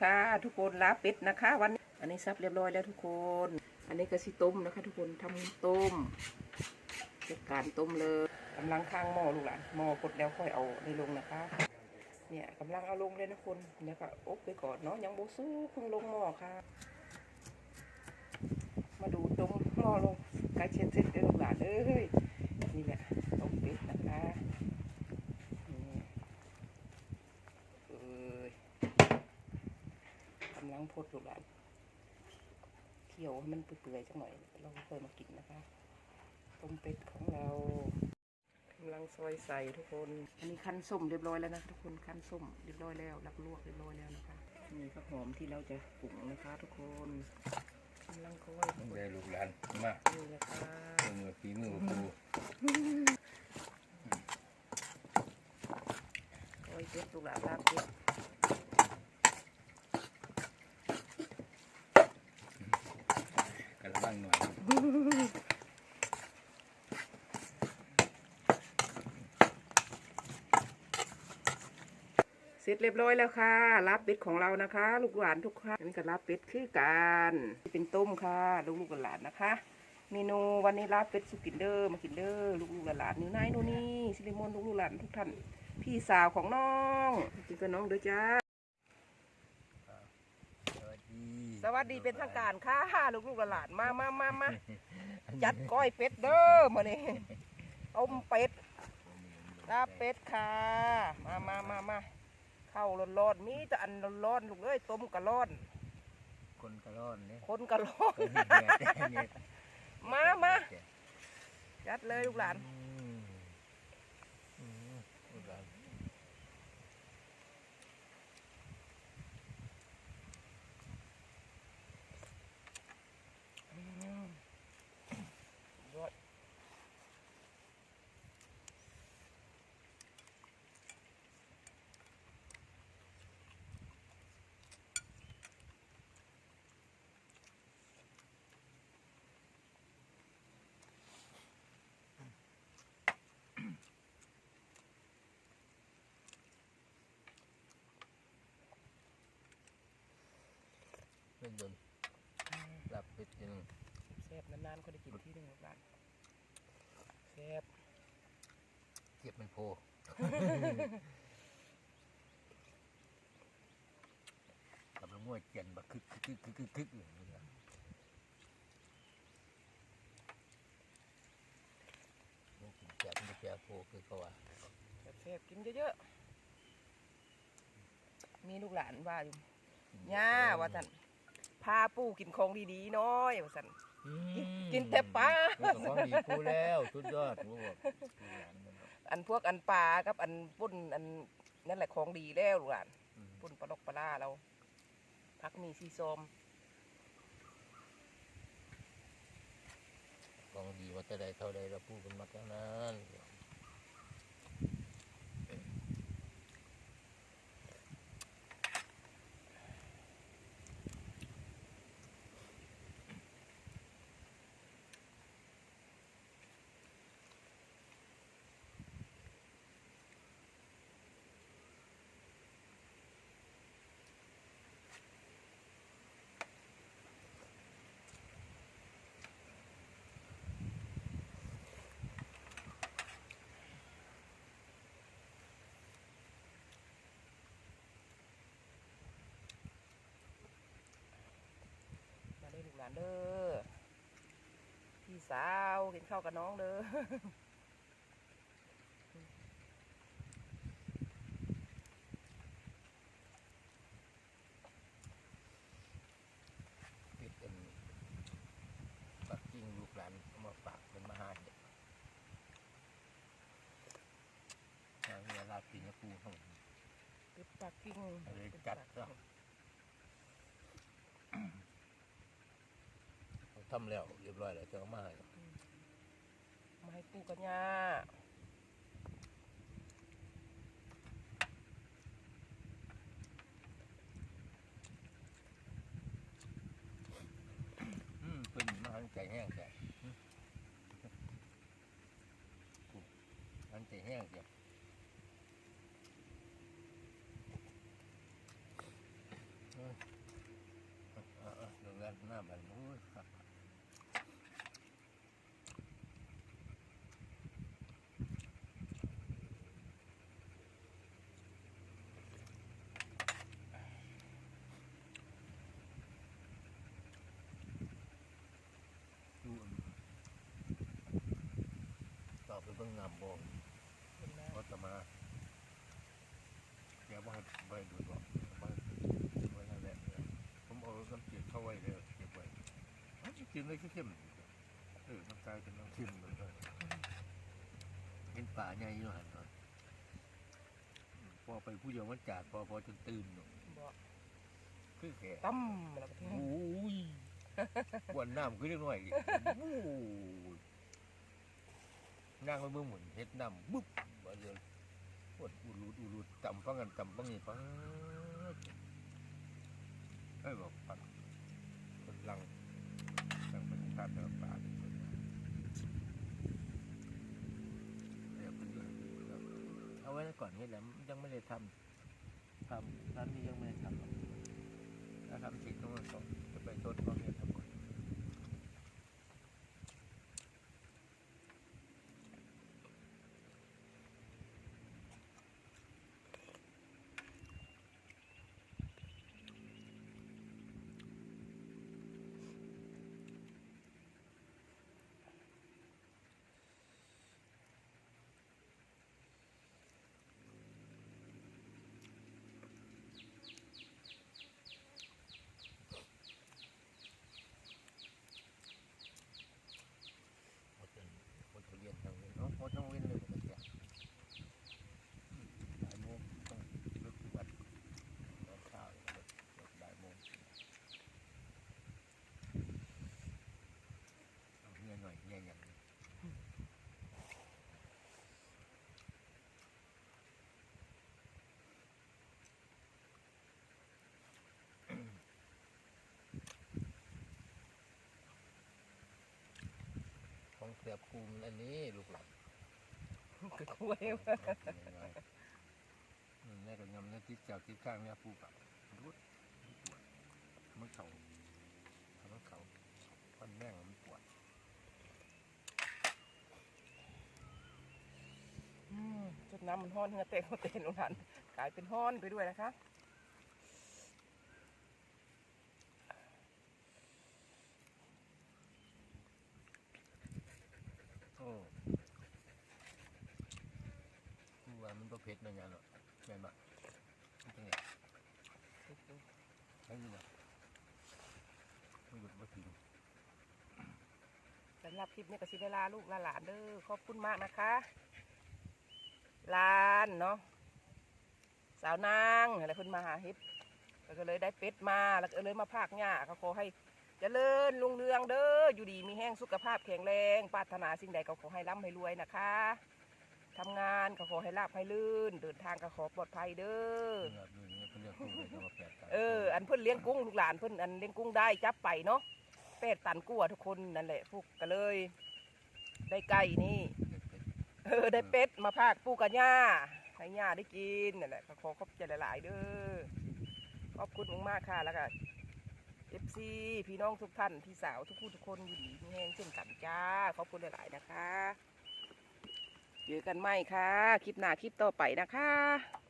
ค่ะ ทุกคนลาเป็ดนะคะ วันอันนี้ซับเรียบร้อยแล้วทุกคน อันนี้ก็สิต้มนะคะ ทุกคนทำต้มจัดการต้มเลยกำลังข้างหม้อลูกหลานหม้อกดแล้วค่อยเอาในลงนะคะ เนี่ยกำลังเอาลงเลยนะคนเดี๋ยวก็อบไปก่อนเนาะยังโบสู้เพิ่งลงหม้อค่ะ มาดูตรงหม้อลงใกล้เช็ดเสร็จเด้อลูกหลานเอ้ยนี่แหละต้มเป็ดนะคะนี่เอ้ยกำลังพ ดลูกหลานเคี่ยวให้มันเปื่อยๆสักหน่อยเราค่อยมากินนะคะต้มเป็ดของเรากำลังซอยใส่ทุกคน อันนี้คั้นส้มเรียบร้อยแล้วนะทุกคนคั้นส้มเรียบร้อยแล้วรับลวกเรียบร้อยแล้วนะคะนี่ข้าวหอมที่เราจะปรุงนะคะ ทุกคนกำลังค่อยต้องได้ลูกหลานมานี่แหละค่ะมือฝีมือครู โอ้ยเป็ดลูกหลานลาบเป็ด กระบังหน่อย เสร็จเรียบร้อยแล้วค่ะลาบเป็ดของเรานะคะ ลูกหลานทุกท่านอันนี้ก็ลาบเป็ดคือกันเป็นต้มค่ะลูกลูกๆหลานๆนะคะเมนูวันนี้ลาบเป็ดสุกินเดอร์มากินเดอร์ลูกลูกๆหลานๆนิ้วนายนู่นนี่ซิลิมอนลูกลูกๆหลานทุกท่านพี่สาวของน้องกินกับน้องเด้อจ้าสวัสดีสวัสดีเป็นทางการค่ะลูกลูกๆหลานๆมามามามาจัดก้อยเป็ดเด้อมาเนี่ต้มเป็ดลาบเป็ดค่ะ มามามามา เข้าวร้อนๆมีแต่อันร้อนๆลูกเอ้ยต้มกะร้อน คนกระร้อนเนี่ยคนกะร้อนมามาจัดเลยลูกหลานลู เป็นดนหลับเป็ดจริงแซ่บนานๆก็ได้กินที่หนึ่งลูกหลานแซ่บเจ็บมันโพ กับละง่วยเจียนบักคึกคึกคึกคึกคึกคึกอยู่นี่นะมันกินแจกมันจะแจกโพคือเขาว่า แซ่บๆกินเยอะๆมีลูกหลานว่าอยู่ย่าว่าสัน พาปู่กินของดีๆน้อยว่าสันอืมกินแต่ปลากินแต่ของดีปูแล้วสุดยอดปูบอกปูหลานมันบอกอันพวกอันปลากับอันปุ้นอันนั่นแหละของดีแล้วลูกหลานอืมปุ้นปลาลอกปลาล่าเราพักมีซีซอมของดีมาแต่ใดเท่าใดเราพูดกันมาเท่านั้น มาได้อลูกหลานเด้อ พี่สาวกินข้าวกับน้องเด้อปิดเป็นปักกิ้งลูกหลานเอามาฝากเป็นมาหาเด็กทางเวลาปีนี้ปูของ เป็ดปักกิ่งอะไรเป็จัดปักเนาะ กิ่ง ทำแล้วเรียบร้อยแล้วจะเอามาให้มาให้ปู่กับย่าอืมเป็นมาหันใจแห้งใจหันใจแห้งจ้ะเอ้ย น้ำมันโอ้ยครับดูอันต่อไปเบิ่งน้ำบ่เป็นนะวัตมาแกว่าให้ไปดูดอกมาไว้นั่นแหละผมเอาน้ำจืดเข้าไว้เลยเก็บไว้อ้าวกินเลยเข้มๆเออมันกลายเป็นน้ำเข้มเลยเป็นป่าใหญ่อยู่หันเนาะพอไปผู้เดียวมันจัดพอพอจนตื่นเนาะบอกคือแก่ตั้มแล้วก็ทิ้งโอ้ยวันน้ำคือเล็กน้อยอีกโอ้ย นั่งไว้เมื่อหมุนเฮ็ดน้ำบุ๊บมาเลยปวดอุลุดอุลุดต่ำฟังกันต่ำฟังนี่ฟังไอ้ยบอกปัดคนลังลังเป็นภาพแบบป่าเป็นคนเดี๋ยเอาไว้ก่อนนี่แหละยังไม่ได้ทำทำร้านนี้ยังไม่ได้ทำหรอกถ้าทำเสร็จต้องมาสอนจะไปทดลองเนี่ยทำก่อน หมดเป็นหมดทุเรียนทางเว้นเนาะหมดทั้งเว้นเลยหมดแต่บ่ายโมงต้องลุกวัดตอนเช้าหมดหมดบ่ายโมงเอาเงี้ยหน่อยเงี้ยอย่างนี้ข องเสียภูมิอันนี้ลูกหลานคือคุยเอากินง่ายแม่ก็ยำนื้อติดเจ้าติดข้างเนี่ยปูกับรุดปวดมันเข่าทำให้เข่าพันแม่งมันปวดจุดน้ำมันห้อนเงือเตะหัวเตะลงหันกลายเป็นห้อนไปด้วยนะคะ คือว่ามันก็เผ็ดนะเนี่ยเนาะแม่นปะมันจังไงใช่ไหมมันหยุดมากินสำหรับคลิปนี้ก็สิเวลาลูกลหลานเด้อขอบคุณมากนะคะลานเนาะสาวนางอะไรเพิ่นมาหาเฮ็ดก็เลยได้เป็ดมาแล้วก็เลยมาพากหญ้าก็ขอให้ เจริญรุ่งเรืองเด้ออยู่ดีมีแห้งสุขภาพแข็งแรงปรารถนาสิ่งใดก็ขอให้ร่ำให้รวยนะคะทำงานก็ขอให้ราบให้ลื่น เดินทางก็ขอปลอดภัยเด้อเลือดดูนี่เป็นเรื่องคู่เลยจะมาแปดกันเอออันเพิ่นเลี้ยงกุ้งลูกหลานเพิ่นอันเลี้ยงกุ้งได้จับไปเนาะเป็ดตันกั่วทุกคนนั่นแหละพวกก็เลย ได้ไก่นี่เออได้เป็ดมาพากปูกับย่าให้ย่าได้กินนั่นแหละก็ขอขอบใจหลาย ๆ เด้อขอบคุณมากๆค่ะแล้วก็ เอฟซีพี่น้องทุกท่าน พี่สาวทุกคู่ทุกคนอยู่ดีมีแห้งเช่นกันจ้า ขอบคุณหลาย ๆ นะคะ เจอกันใหม่ค่ะ คลิปหน้าคลิปต่อไปนะคะ